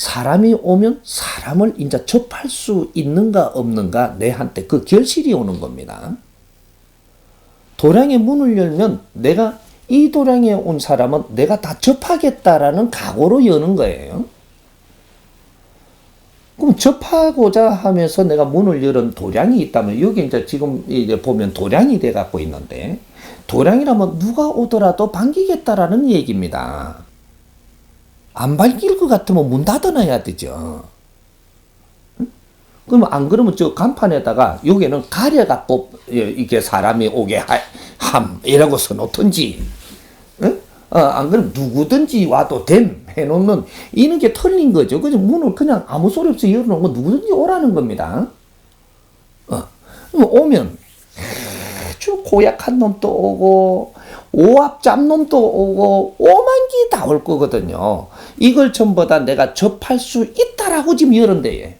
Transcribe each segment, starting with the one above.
사람이 오면 사람을 이제 접할 수 있는가 없는가 내한테 그 결실이 오는 겁니다. 도량의 문을 열면 내가 이 도량에 온 사람은 내가 다 접하겠다라는 각오로 여는 거예요. 그럼 접하고자 하면서 내가 문을 열은 도량이 있다면 여기 이제 지금 이제 보면 도량이 돼 갖고 있는데 도량이라면 누가 오더라도 반기겠다라는 얘기입니다. 안 밝힐 것 같으면 문 닫아놔야 되죠. 그러면 안 그러면 저 간판에다가 여기는 가려갖고 이게 사람이 오게 하- 함 이라고 써놓든지 응? 어, 안 그러면 누구든지 와도 됨 해놓으면 이는 게 틀린 거죠. 그죠? 문을 그냥 아무 소리 없이 열어놓으면 누구든지 오라는 겁니다. 어. 오면 아주 고약한 놈도 오고 오합 짭놈도 오고 오만기 다 올 거거든요. 이걸 전부 다 내가 접할 수 있다라고 지금 열은데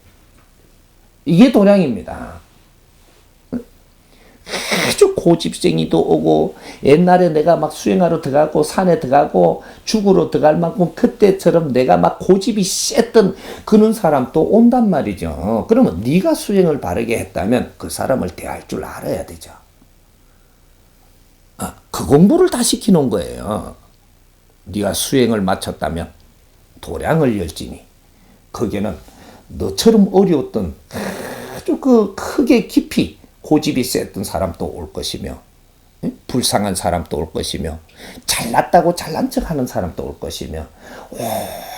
이게 도량입니다. 아주 고집생이도 오고 옛날에 내가 막 수행하러 들어가고 산에 들어가고 죽으러 들어갈 만큼 그때처럼 내가 막 고집이 셌던 그런 사람도 온단 말이죠. 그러면 네가 수행을 바르게 했다면 그 사람을 대할 줄 알아야 되죠. 아, 그 공부를 다 시키는 거예요. 네가 수행을 마쳤다면 도량을 열지니 거기에는 너처럼 어려웠던 아주 그 크게 깊이 고집이 셌던 사람도 올 것이며 응? 불쌍한 사람도 올 것이며 잘났다고 잘난 척하는 사람도 올 것이며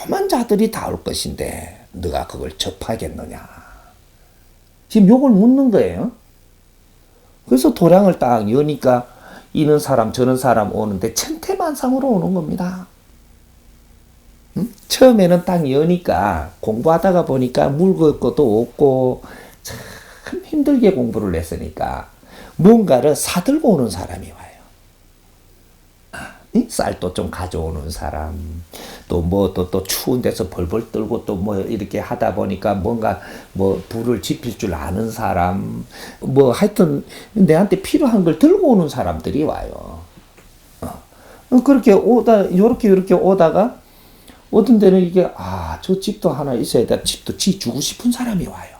오만 자들이 다 올 것인데 네가 그걸 접하겠느냐? 지금 요걸 묻는 거예요. 그래서 도량을 딱 여니까 이는 사람 저는 사람 오는데 천태만상으로 오는 겁니다 응? 처음에는 딱 여니까 공부하다가 보니까 물걸 것도 없고 참 힘들게 공부를 했으니까 뭔가를 사들고 오는 사람이 와요. 쌀도 좀 가져오는 사람, 또 뭐 또 또 추운 데서 벌벌 떨고 또 뭐 이렇게 하다 보니까 뭔가 뭐 불을 지필 줄 아는 사람, 뭐 하여튼 내한테 필요한 걸 들고 오는 사람들이 와요. 어, 그렇게 오다 요렇게 요렇게 오다가 어떤 데는 이게 아 저 집도 하나 있어야 돼 집도 지 주고 싶은 사람이 와요.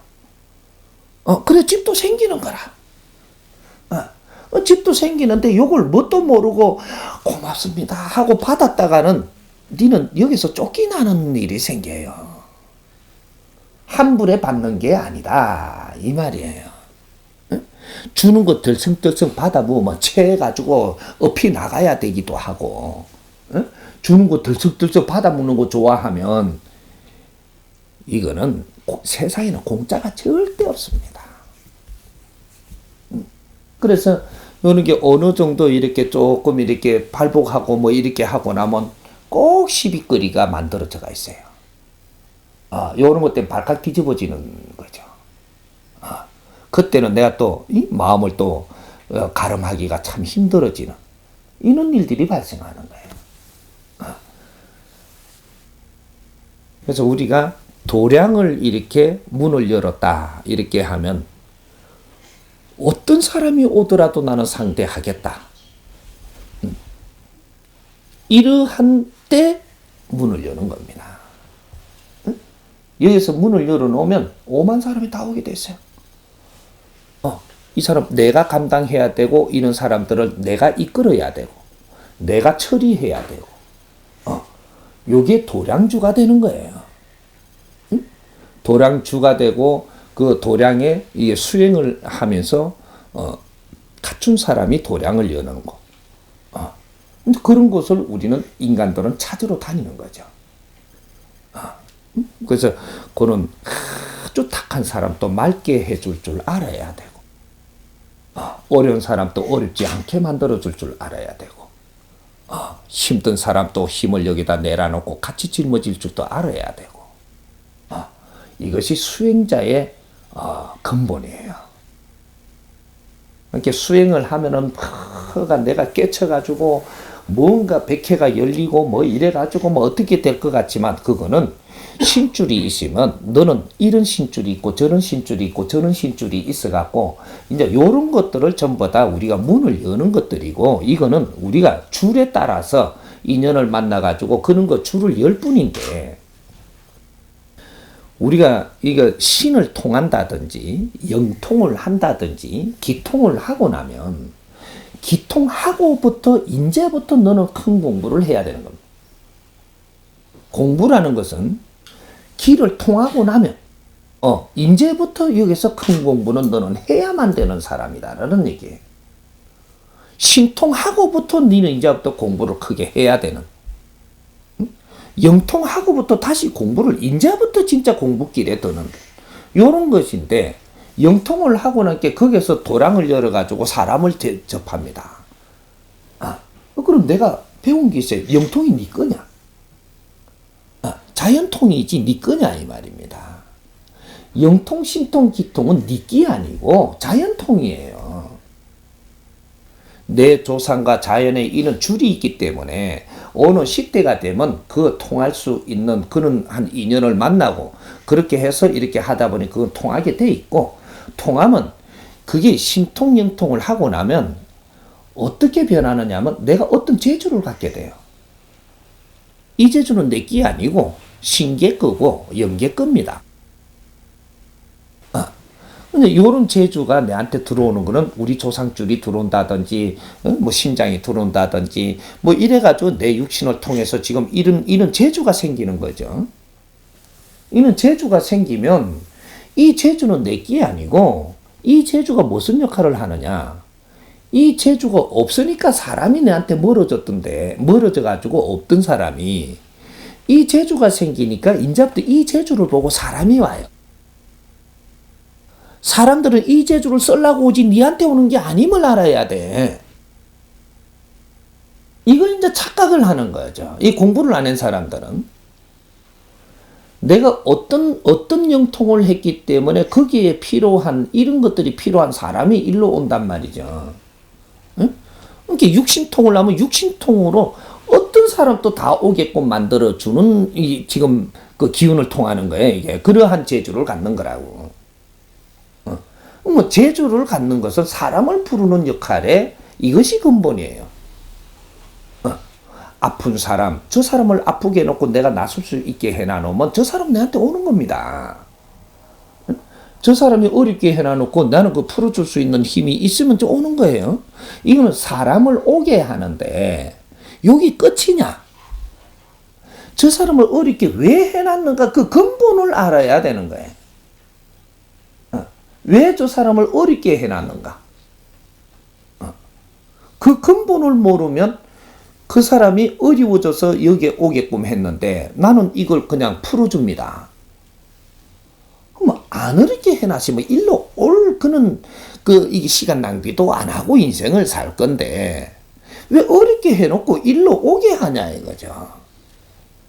어 그래 집도 생기는 거라. 어, 어, 집도 생기는데 요걸 뭣도 모르고 고맙습니다 하고 받았다가는 니는 여기서 쫓겨나는 일이 생겨요. 환불에 받는 게 아니다 이 말이에요. 응? 주는 거 들썩들썩 받아 보면 체해가지고 업이 나가야 되기도 하고 응? 주는 거 들썩들썩 받아 먹는 거 좋아하면 이거는 고- 세상에는 공짜가 절대 없습니다. 음. 그래서 이런 게 어느 정도 이렇게 조금 이렇게 발복하고 뭐 이렇게 하고 나면 꼭 시비거리가 만들어져가 있어요. 아, 요런 것 때문에 발칵 뒤집어지는 거죠. 아, 그때는 내가 또 이 마음을 또 어, 가름하기가 참 힘들어지는 이런 일들이 발생하는 거예요. 아. 그래서 우리가 도량을 이렇게 문을 열었다 이렇게 하면 어떤 사람이 오더라도 나는 상대하겠다. 음. 이러한 때 문을 여는 겁니다. 응? 여기서 문을 열어놓으면 오만 사람이 다 오게 됐어요. 어, 이 사람 내가 감당해야 되고 이런 사람들을 내가 이끌어야 되고 내가 처리해야 되고 어, 요게 도량주가 되는 거예요. 응? 도량주가 되고 그 도량에 이게 수행을 하면서 어, 갖춘 사람이 도량을 여는 거. 어. 근데 그런 것을 우리는 인간들은 찾으러 다니는 거죠. 어. 음? 그래서 그런 아주 탁한 사람도 맑게 해줄 줄 알아야 되고, 어, 어려운 사람도 어렵지 않게 만들어줄 줄 알아야 되고, 어, 힘든 사람도 힘을 여기다 내려놓고 같이 짊어질 줄도 알아야 되고, 어, 이것이 수행자의 어, 근본이에요. 이렇게 수행을 하면은 허가 내가 깨쳐가지고 뭔가 백회가 열리고 뭐 이래가지고 뭐 어떻게 될 것 같지만 그거는 신줄이 있으면 너는 이런 신줄이 있고 저런 신줄이 있고 저런 신줄이 있어갖고 이제 요런 것들을 전부 다 우리가 문을 여는 것들이고 이거는 우리가 줄에 따라서 인연을 만나가지고 그런 거 줄을 열 뿐인데 우리가 이거 신을 통한다든지 영통을 한다든지 기통을 하고 나면 기통하고부터 이제부터 너는 큰 공부를 해야 되는 겁니다. 공부라는 것은 길을 통하고 나면 어 이제부터 여기서 큰 공부는 너는 해야만 되는 사람이다라는 얘기예요. 신통하고부터 너는 이제부터 공부를 크게 해야 되는 영통하고부터 다시 공부를 이제부터 진짜 공부길에 드는 요런 것인데 영통을 하고 나게 거기서 도량을 열어 가지고 사람을 대- 접합니다. 아, 그럼 내가 배운 게 있어요. 영통이 네 거냐? 아, 자연통이지 네 거냐 이 말입니다. 영통, 신통, 기통은 니끼 아니고 자연통이에요. 내 조상과 자연에 이는 줄이 있기 때문에 어느 시대가 되면 그 통할 수 있는 그런 한 인연을 만나고 그렇게 해서 이렇게 하다 보니 그건 통하게 돼 있고 통하면 그게 신통 영통을 하고 나면 어떻게 변하느냐면 내가 어떤 재주를 갖게 돼요. 이 재주는 내끼 아니고 신계 거고 영계 겁니다. 근데 이런 재주가 내한테 들어오는 거는 우리 조상줄이 들어온다든지, 어? 뭐 심장이 들어온다든지, 뭐 이래가지고 내 육신을 통해서 지금 이런, 이런 재주가 생기는 거죠. 이런 재주가 생기면 이 재주는 내끼 아니고 이 재주가 무슨 역할을 하느냐. 이 재주가 없으니까 사람이 내한테 멀어졌던데, 멀어져가지고 없던 사람이 이 재주가 생기니까 이제부터 이 재주를 보고 사람이 와요. 사람들은 이 재주를 쓰려고 오지 니한테 오는 게 아님을 알아야 돼. 이걸 이제 착각을 하는 거죠. 이 공부를 안 한 사람들은. 내가 어떤, 어떤 영통을 했기 때문에 거기에 필요한, 이런 것들이 필요한 사람이 일로 온단 말이죠. 응? 이렇게 육신통을 하면 육신통으로 어떤 사람도 다 오게끔 만들어주는, 이, 지금 그 기운을 통하는 거예요. 이게. 그러한 재주를 갖는 거라고. 뭐 재주를 갖는 것은 사람을 부르는 역할에 이것이 근본이에요. 어, 아픈 사람, 저 사람을 아프게 해놓고 내가 나설 수 있게 해놔놓으면 저 사람 내한테 오는 겁니다. 어? 저 사람이 어렵게 해놔놓고 나는 그 풀어줄 수 있는 힘이 있으면 저 오는 거예요. 이거는 사람을 오게 하는데 여기 끝이냐? 저 사람을 어렵게 왜 해놨는가 그 근본을 알아야 되는 거예요. 왜저 사람을 어렵게 해놨는가? 어. 그 근본을 모르면 그 사람이 어려워져서 여기에 오게끔 했는데 나는 이걸 그냥 풀어줍니다. 안 어렵게 해놨으면 일로 올 그는 그 시간 낭비도 안 하고 인생을 살 건데 왜 어렵게 해놓고 일로 오게 하냐 이거죠.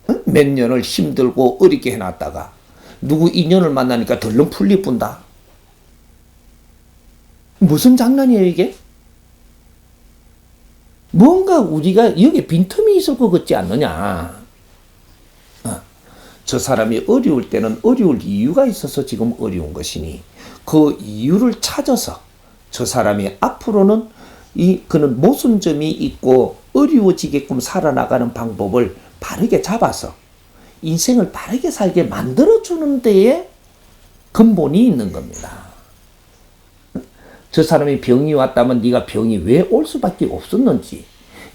어? 몇 년을 힘들고 어렵게 해놨다가 누구 인연을 만나니까 덜렁 풀리 뿐다. 무슨 장난이에요, 이게? 뭔가 우리가 여기 빈틈이 있을 것 같지 않느냐? 어, 저 사람이 어려울 때는 어려울 이유가 있어서 지금 어려운 것이니 그 이유를 찾아서 저 사람이 앞으로는 이 그는 모순점이 있고 어려워지게끔 살아나가는 방법을 바르게 잡아서 인생을 바르게 살게 만들어 주는 데에 근본이 있는 겁니다. 저 사람이 병이 왔다면 네가 병이 왜 올 수밖에 없었는지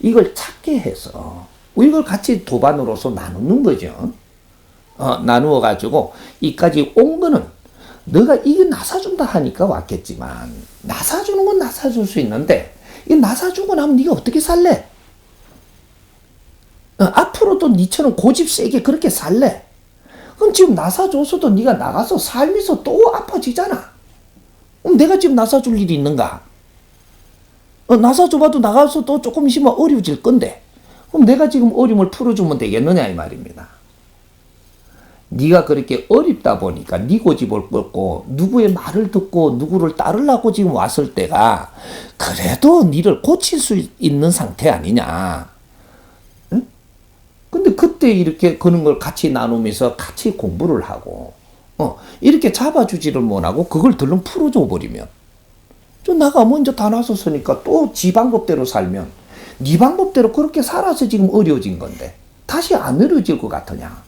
이걸 찾게 해서 이걸 같이 도반으로서 나누는 거죠. 어, 나누어 가지고 이까지 온 거는 너가 이게 나사준다 하니까 왔겠지만 나사주는 건 나사줄 수 있는데 이 나사주고 나면 네가 어떻게 살래? 어, 앞으로도 니처럼 고집 세게 그렇게 살래? 그럼 지금 나사줘서도 네가 나가서 살면서 또 아파지잖아. 그럼 내가 지금 나사줄 일이 있는가? 어, 나사줘봐도 나가서 또 조금 있으면 어려워질 건데 그럼 내가 지금 어려움을 풀어주면 되겠느냐 이 말입니다. 네가 그렇게 어렵다 보니까 네 고집을 꺾고 누구의 말을 듣고 누구를 따르려고 지금 왔을 때가 그래도 니를 고칠 수 있는 상태 아니냐. 응? 근데 그때 이렇게 그런 걸 같이 나누면서 같이 공부를 하고 어, 이렇게 잡아주지를 못하고 그걸 덜렁 풀어줘 버리면 저 나가 먼저 다 나섰으니까 또 지 방법대로 살면 네 방법대로 그렇게 살아서 지금 어려워진 건데 다시 안 어려워질 것 같으냐?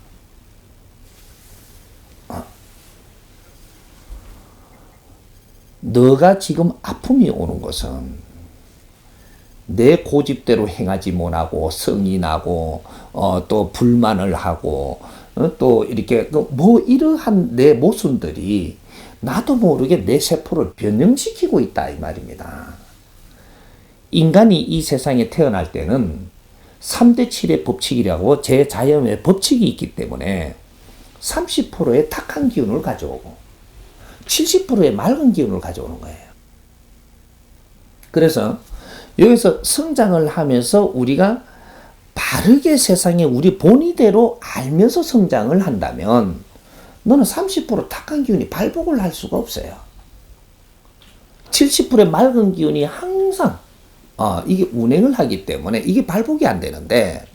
너가 지금 아픔이 오는 것은 내 고집대로 행하지 못하고 성이 나고 어, 또 불만을 하고 어, 또 이렇게 그뭐 이러한 내 모순들이 나도 모르게 내 세포를 변형시키고 있다 이 말입니다. 인간이 이 세상에 태어날 때는 3대 7의 법칙이라고 제 자연의 법칙이 있기 때문에 30%의 탁한 기운을 가져오고 70%의 맑은 기운을 가져오는 거예요. 그래서 여기서 성장을 하면서 우리가 바르게 세상에 우리 본의대로 알면서 성장을 한다면 너는 30% 탁한 기운이 발복을 할 수가 없어요. 70%의 맑은 기운이 항상 어, 이게 운행을 하기 때문에 이게 발복이 안 되는데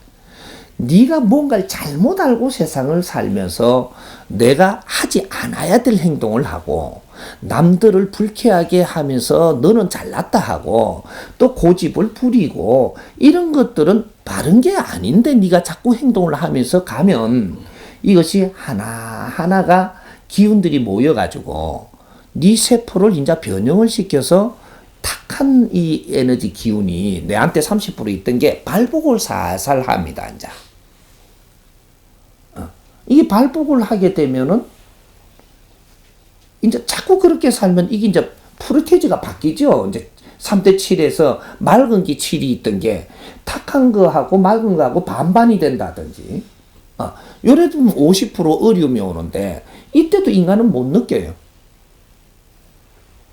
네가 뭔가를 잘못 알고 세상을 살면서 내가 하지 않아야 될 행동을 하고 남들을 불쾌하게 하면서 너는 잘났다 하고 또 고집을 부리고 이런 것들은 바른 게 아닌데 네가 자꾸 행동을 하면서 가면 이것이 하나하나가 기운들이 모여가지고 네 세포를 이제 변형을 시켜서 탁한 이 에너지 기운이 내한테 30% 있던 게 발복을 살살 합니다, 이제. 어. 이게 발복을 하게 되면은 이제 자꾸 그렇게 살면 이게 이제 프로테이즈가 바뀌죠. 이제 3대 7에서 맑은 게 7이 있던 게 탁한 거하고 맑은 거하고 반반이 된다든지. 어, 요래 되면 50% 어려움이 오는데 이때도 인간은 못 느껴요.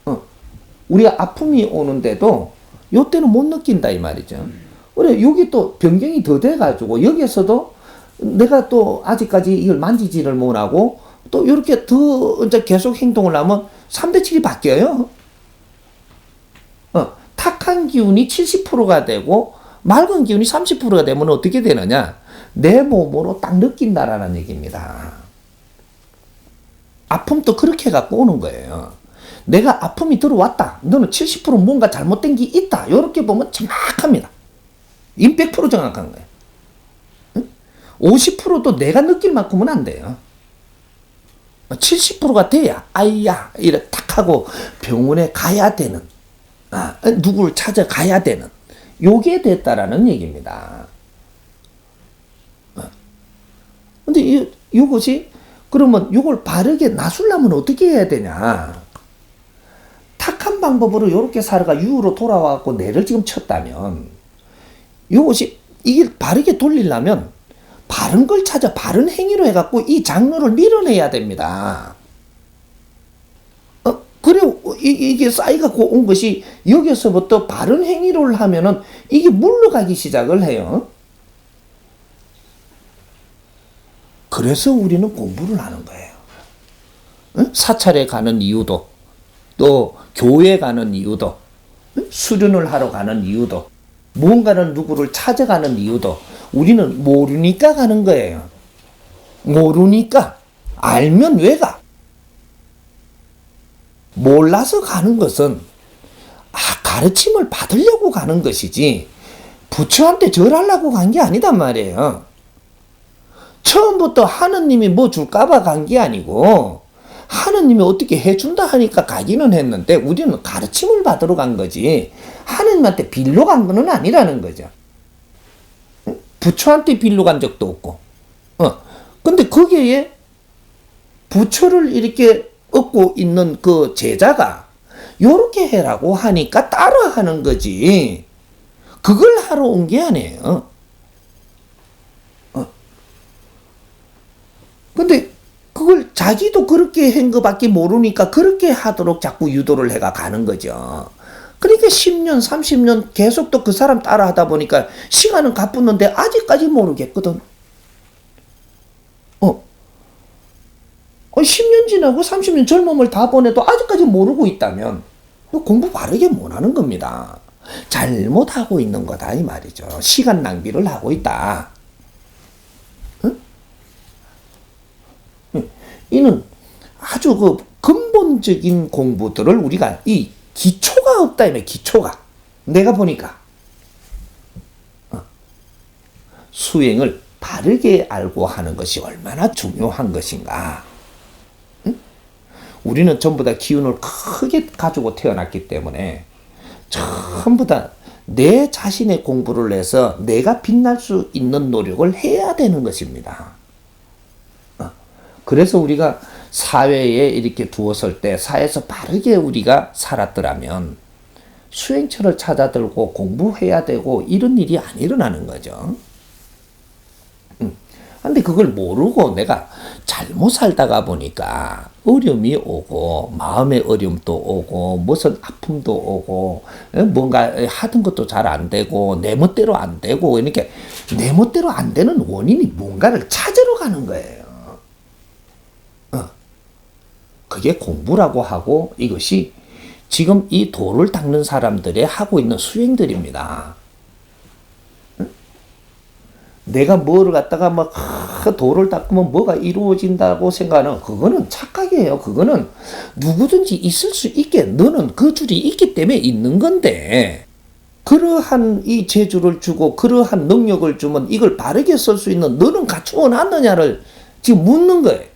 어, 우리가 아픔이 오는데도 요때는 못 느낀다 이 말이죠. 그래 여기 또 변경이 더 돼가지고 여기에서도 내가 또 아직까지 이걸 만지지를 못하고 또 이렇게 더 이제 계속 행동을 하면 3대 7이 바뀌어요. 어, 탁한 기운이 70%가 되고 맑은 기운이 30%가 되면 어떻게 되느냐? 내 몸으로 딱 느낀다라는 얘기입니다. 아픔도 그렇게 갖고 오는 거예요. 내가 아픔이 들어왔다. 너는 70% 뭔가 잘못된 게 있다. 이렇게 보면 정확합니다. 인100% 정확한 거예요. 50%도 내가 느낄 만큼은 안 돼요. 70%가 돼야 아이야 이래 탁 하고 병원에 가야 되는 아, 누구를 찾아가야 되는 요게 됐다라는 얘기입니다. 어. 근데 이, 요것이 그러면 요걸 바르게 나술려면 어떻게 해야 되냐? 탁한 방법으로 이렇게 살아가 유로 돌아와갖고 내를 지금 쳤다면 요것이 이게 바르게 돌리려면 바른 걸 찾아 바른 행위로 해갖고 이 장르를 밀어내야 됩니다. 어, 그래, 이, 게 쌓여갖고 온 것이 여기서부터 바른 행위를 하면은 이게 물러가기 시작을 해요. 그래서 우리는 공부를 하는 거예요. 응? 사찰에 가는 이유도, 또 교회 가는 이유도, 응? 수련을 하러 가는 이유도, 무언가를 누구를 찾아가는 이유도 우리는 모르니까 가는 거예요. 모르니까 알면 왜 가? 몰라서 가는 것은 아, 가르침을 받으려고 가는 것이지 부처한테 절하려고 간 게 아니단 말이에요. 처음부터 하느님이 뭐 줄까봐 간 게 아니고 하느님이 어떻게 해준다 하니까 가기는 했는데 우리는 가르침을 받으러 간 거지 하느님한테 빌려 간 거는 아니라는 거죠. 부처한테 빌려 간 적도 없고. 어. 근데 거기에 부처를 이렇게 얻고 있는 그 제자가 요렇게 해라고 하니까 따라 하는 거지. 그걸 하러 온 게 아니에요. 어. 근데 그걸 자기도 그렇게 한 거밖에 모르니까 그렇게 하도록 자꾸 유도를 해가 가는 거죠. 그러니까 10년, 30년 계속 또 그 사람 따라 하다 보니까 시간은 가쁘는데 아직까지 모르겠거든. 어. 어 10년 지나고 30년 젊음을 다 보내도 아직까지 모르고 있다면 공부 바르게 못 하는 겁니다. 잘못하고 있는 거다 이 말이죠. 시간 낭비를 하고 있다. 응? 이는 아주 그 근본적인 공부들을 우리가 이 기초 가 없다 이말 기초가 내가 보니까 어. 수행을 바르게 알고 하는 것이 얼마나 중요한 것인가. 응? 우리는 전부 다 기운을 크게 가지고 태어났기 때문에 전부 다 내 자신의 공부를 해서 내가 빛날 수 있는 노력을 해야 되는 것입니다. 어. 그래서 우리가 사회에 이렇게 두었을 때 사회에서 바르게 우리가 살았더라면 수행처를 찾아들고 공부해야 되고 이런 일이 안 일어나는 거죠. 근데 그걸 모르고 내가 잘못 살다가 보니까 어려움이 오고 마음의 어려움도 오고 무슨 아픔도 오고 어, 뭔가 하던 것도 잘 안 되고 내 멋대로 안 되고 이렇게 내 멋대로 안 되는 원인이 뭔가를 찾으러 가는 거예요. 어. 그게 공부라고 하고 이것이 지금 이 도를 닦는 사람들의 하고 있는 수행들입니다. 내가 뭐를 갖다가 막 하, 도를 닦으면 뭐가 이루어진다고 생각하는 그거는 착각이에요. 그거는 누구든지 있을 수 있게 너는 그 줄이 있기 때문에 있는 건데 그러한 이 재주를 주고 그러한 능력을 주면 이걸 바르게 쓸 수 있는 너는 갖추어 놨느냐를 지금 묻는 거예요.